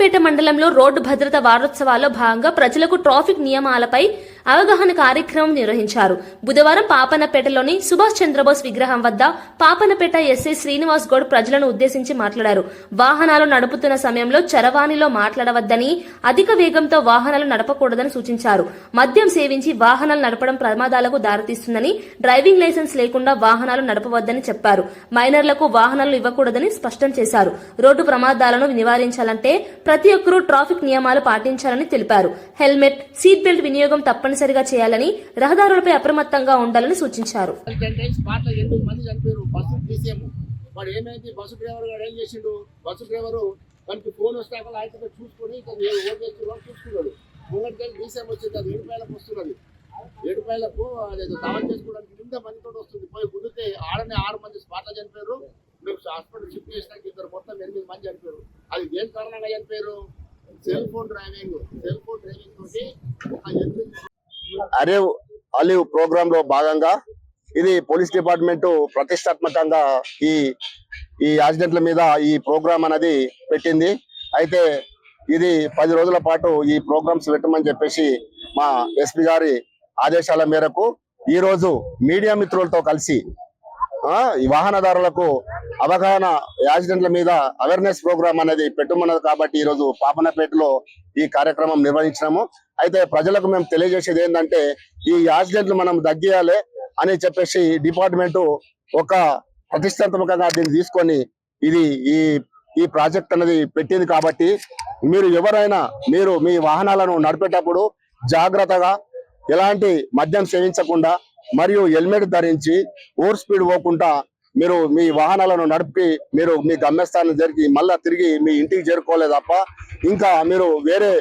పాపన్నపేట మండలంలో రోడ్డు భద్రత వారోత్సవాల్లో భాగంగా ప్రజలకు ట్రాఫిక్ నియమాలపై అవగాహన కార్యక్రమం నిర్వహించారు. బుధవారం పాపనపేటలోని సుభాష్ చంద్రబోస్ విగ్రహం వద్ద పాపనపేట ఎస్ఐ శ్రీనివాస్ గౌడ్ ప్రజలను ఉద్దేశించి మాట్లాడారు. వాహనాలు నడుపుతున్న సమయంలో చరవాణిలో మాట్లాడవద్దని అధిక వేగంతో వాహనాలు నడపకూడదని సూచించారు. మద్యం సేవించి వాహనాలు నడపడం ప్రమాదాలకు దారితీస్తుందని డ్రైవింగ్ లైసెన్స్ లేకుండా వాహనాలు నడపవద్దని చెప్పారు. మైనర్లకు వాహనాలు ఇవ్వకూడదని స్పష్టం చేశారు. రోడ్డు ప్రమాదాలను నివారించాలంటే ప్రతి ఒక్కరూ ట్రాఫిక్ నియమాలు పాటించాలని తెలిపారు. హెల్మెట్ సీట్ బెల్ట్ వినియోగం తప్పనిసరిగా చేయాలని రహదారులపై అప్రమత్తంగా ఉండాలని సూచించారు. టెన్ ఎనిమిది మంది చనిపోయారు. బస్సు తీసేము వాడు ఏమైంది? బస్సు డ్రైవర్ గారు ఏం చేసిండు? బస్సు డ్రైవరు మనకి ఫోన్ వస్తాక అయితే చూసుకొని ఇతను ఏ చూసుకున్నాడు. ముంగటికెళ్ళి డీసీఎం వచ్చింది అది ఏడుపాయలకు వస్తున్నది. ఏడుపాయలకు అదేదో దావా చేసుకోవడానికి కింద మందితో వస్తుంది. పోయి కుదిరితే ఆడనే ఆరు మంది స్పాట్లో చనిపోయారు. మేము హాస్పిటల్ షిఫ్ట్ చేసినాక ఇద్దరు మొత్తం ఎనిమిది మంది చనిపోయారు. అది దేని కారణంగా చనిపోయారు? Cell phone driving. Cell phone driving తోటి ఒక ఎనిమిది అరేవ్ అలివ్ ప్రోగ్రామ్లో భాగంగా ఇది పోలీస్ డిపార్ట్మెంట్ ప్రతిష్టాత్మకంగా ఈ ఈ యాక్సిడెంట్ల మీద ఈ ప్రోగ్రామ్ అనేది పెట్టింది. అయితే ఇది పది రోజుల పాటు ఈ ప్రోగ్రామ్స్ పెట్టమని చెప్పేసి మా ఎస్పీ గారి ఆదేశాల మేరకు ఈ రోజు మీడియా మిత్రులతో కలిసి ఆ ఈ వాహనదారులకు అవగాహన యాక్సిడెంట్ల మీద అవేర్నెస్ ప్రోగ్రామ్ అనేది పెట్టుమన్నది కాబట్టి ఈ రోజు పాపనపేటలో ఈ కార్యక్రమం నిర్వహించినాము. అయితే ప్రజలకు మేము తెలియజేసేది ఏంటంటే ఈ యాక్సిడెంట్లు మనం తగ్గియాలి అని చెప్పేసి డిపార్ట్మెంట్ ఒక ప్రతిష్టాత్మకంగా దీన్ని తీసుకొని ఇది ఈ ఈ ప్రాజెక్ట్ అనేది పెట్టింది కాబట్టి మీరు ఎవరైనా మీరు మీ వాహనాలను నడిపేటప్పుడు జాగ్రత్తగా ఎలాంటి మద్యం సేవించకుండా మరియు హెల్మెట్ ధరించి ఓవర్ స్పీడ్ పోకుండా మీరు మీ వాహనాలను నడిపి మీరు మీ గమ్యస్థానం జరిగి మళ్ళా తిరిగి మీ ఇంటికి చేరుకోలే తప్ప ఇంకా మీరు వేరే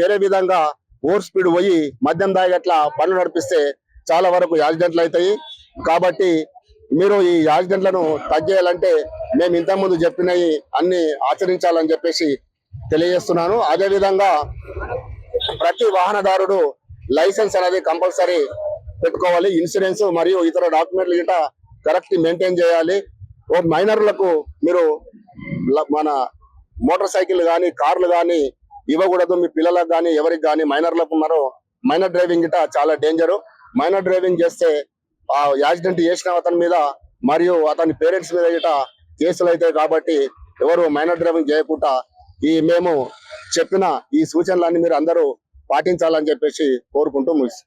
వేరే విధంగా ఓవర్ స్పీడ్ పోయి మద్యం దాగట్ల పనులు నడిపిస్తే చాలా వరకు యాక్సిడెంట్లు అవుతాయి. కాబట్టి మీరు ఈ యాక్సిడెంట్లను తగ్గేయాలంటే మేము ఇంతకుముందు చెప్పినవి అన్ని ఆచరించాలని చెప్పేసి తెలియజేస్తున్నాను. అదే విధంగా ప్రతి వాహనదారుడు లైసెన్స్ అనేది కంపల్సరీ పెట్టుకోవాలి. ఇన్సూరెన్స్ మరియు ఇతర డాక్యుమెంట్లు గిట కరెక్ట్ మెయింటైన్ చేయాలి. ఓ మైనర్లకు మీరు మన మోటార్ సైకిల్ కానీ కార్లు కానీ ఇవ్వకూడదు. మీ పిల్లలకు కానీ ఎవరికి కానీ మైనర్లకు ఉన్నారో మైనర్ డ్రైవింగ్ గిట చాలా డేంజర్. మైనర్ డ్రైవింగ్ చేస్తే ఆ యాక్సిడెంట్ చేసిన అతని మీద మరియు అతని పేరెంట్స్ మీద గిట కేసులు అవుతాయి కాబట్టి ఎవరు మైనర్ డ్రైవింగ్ చేయకుండా ఈ మేము చెప్పిన ఈ సూచనలన్నీ మీరు అందరూ పాటించాలని చెప్పేసి కోరుకుంటూ ముగిస్తాం